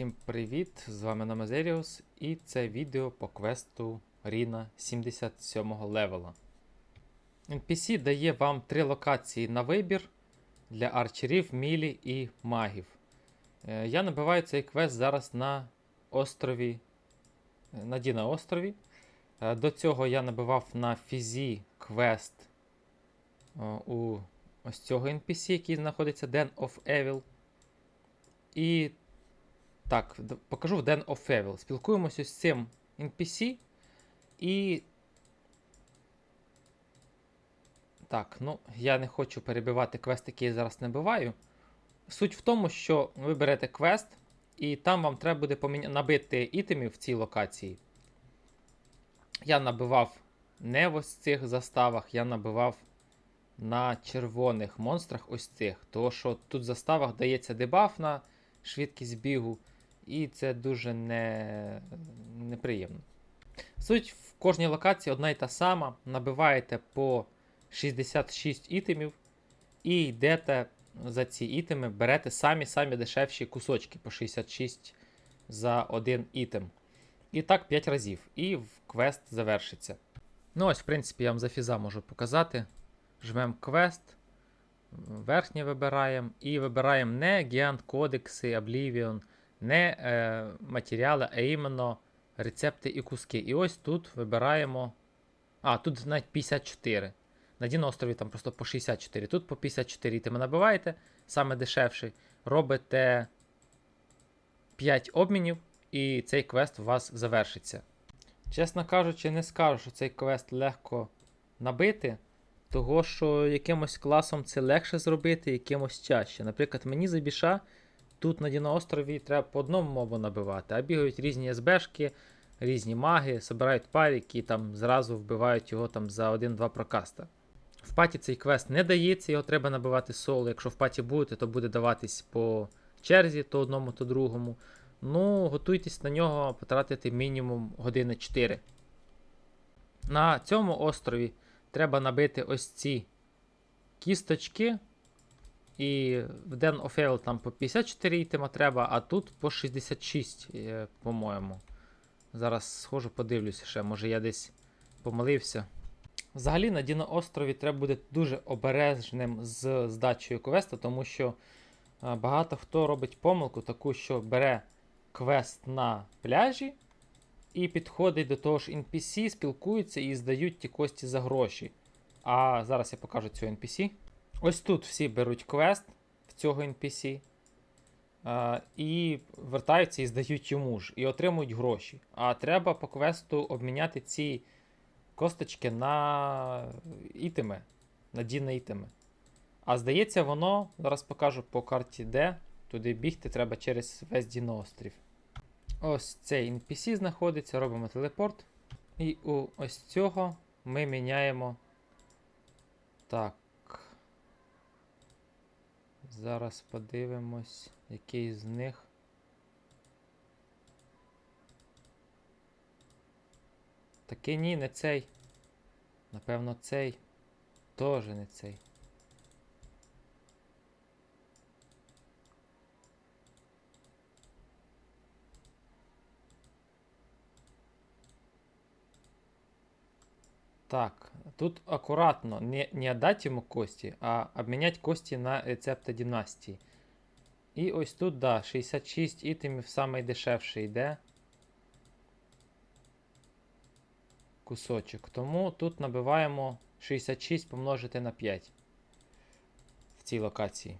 Всім привіт! З вами Намазеріус і це відео по квесту Ріна 77 го левела. NPC дає вам три локації на вибір для арчерів, мілі і магів. Е, Я набиваю цей квест зараз на острові. е, На Діна острові. Е, До цього я набивав на фізі квест у ось цього NPC, який знаходиться Den of Evil. І так, покажу в Den of Evil. Спілкуємося з цим NPC. І. Так, ну, я не хочу перебивати квест, який я зараз набиваю. Суть в тому, що ви берете квест, і там вам треба буде поміня... набити ітемів в цій локації. Я набивав не в ось цих заставах, я набивав на червоних монстрах ось цих. Тому що тут в заставах дається дебаф на швидкість бігу, і це дуже не... неприємно. Суть в кожній локації одна й та сама. Набиваєте по 66 ітемів і йдете за ці ітеми, берете самі-самі дешевші кусочки по 66 за один ітем. І так 5 разів. І квест завершиться. Ну ось, в принципі, я вам за фіза можу показати. Жмемо квест, верхнє вибираємо і вибираємо не Гіант кодекси, Oblivion, не е, матеріали, а іменно рецепти і куски. І ось тут вибираємо. А, тут навіть 54. На Дінострові там просто по 64. Тут по 54 ітеми набиваєте, саме дешевший. Робите 5 обмінів, і цей квест у вас завершиться. Чесно кажучи, не скажу, що цей квест легко набити. Того, що якимось класом це легше зробити, якимось тяжче. Наприклад, мені за біша тут на Діноострові треба по одному мобу набивати, а бігають різні СБшки, різні маги, збирають парік і там зразу вбивають його там за 1-2 прокаста. В паті цей квест не дається, його треба набивати соло. Якщо в паті будете, то буде даватись по черзі, то одному, то другому. Ну, готуйтесь на нього потратити мінімум години 4. На цьому острові треба набити ось ці кісточки. І в Den Evil там по 54 ітема треба, а тут по 66, е, по-моєму. Зараз схожу, подивлюся ще, може я десь помилився. Взагалі на Діноострові треба бути дуже обережним з здачею квесту, тому що е, багато хто робить помилку таку, що бере квест на пляжі і підходить до того ж NPC, спілкуються і здають ті кості за гроші. А зараз я покажу цього NPC. Ось тут всі беруть квест в цього NPC. е, і вертаються і здають йому ж, і отримують гроші. А треба по квесту обміняти ці косточки на ітеми, на дійні ітеми. А здається, воно, зараз покажу по карті де. Туди бігти треба через весь Діноострів. Ось цей NPC знаходиться, робимо телепорт. І у ось цього ми міняємо. Так. Зараз подивимось, який з них. Таки ні, не цей. Напевно, цей. Теж не цей. Так, тут аккуратно не, не отдать ему кости, а обменять кости на рецепти династії. І ось тут, да, 66 ітемів самий дешевший йде. Кусочок. Тому тут набиваємо 66 помножити на 5 в цій локації.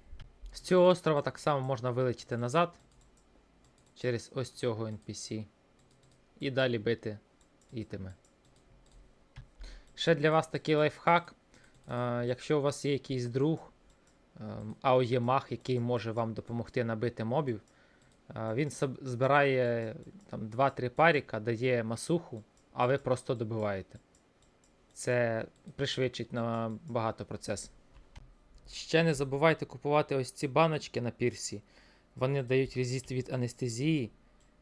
З цього острова так само можна вилетіти назад через ось цього NPC. І далі бити ітеми. Ще для вас такий лайфхак. Е, якщо у вас є якийсь друг, а є маг, який може вам допомогти набити мобів, е, він збирає там 2-3 паріка, дає масуху, а ви просто добиваєте. Це пришвидшить набагато процес. Ще не забувайте купувати ось ці баночки на пірсі. Вони дають резист від анестезії,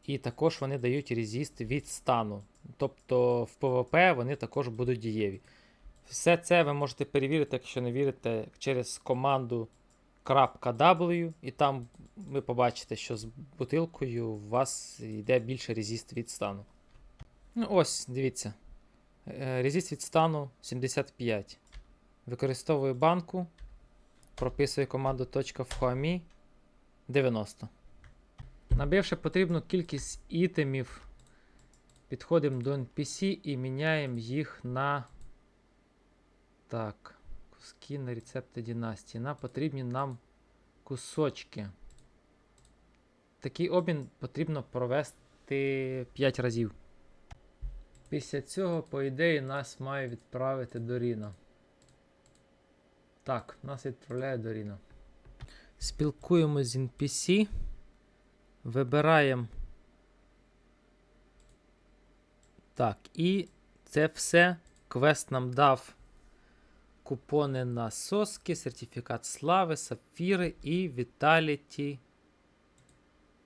і також вони дають резист від стану. Тобто в ПВП вони також будуть дієві. Все це ви можете перевірити, якщо не вірите, через команду .w, і там ви побачите, що з бутилкою у вас йде більше резист від стану. Ну, ось, дивіться. Е, Резист від стану 75. Використовую банку. Прописую команду .вхоамі 90. Набивши потрібну кількість ітемів, підходимо до NPC і міняємо їх на. Так. Куски на рецепти династії. На потрібні нам кусочки. Такий обмін потрібно провести 5 разів. Після цього, по ідеї, нас має відправити до Ріна. Так, нас відправляє до Ріна. Спілкуємось з NPC. Вибираємо. Так, і це все. Квест нам дав купони на соски, сертифікат слави, сапфіри і Віталіті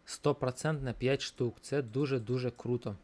100% на 5 штук. Це дуже-дуже круто.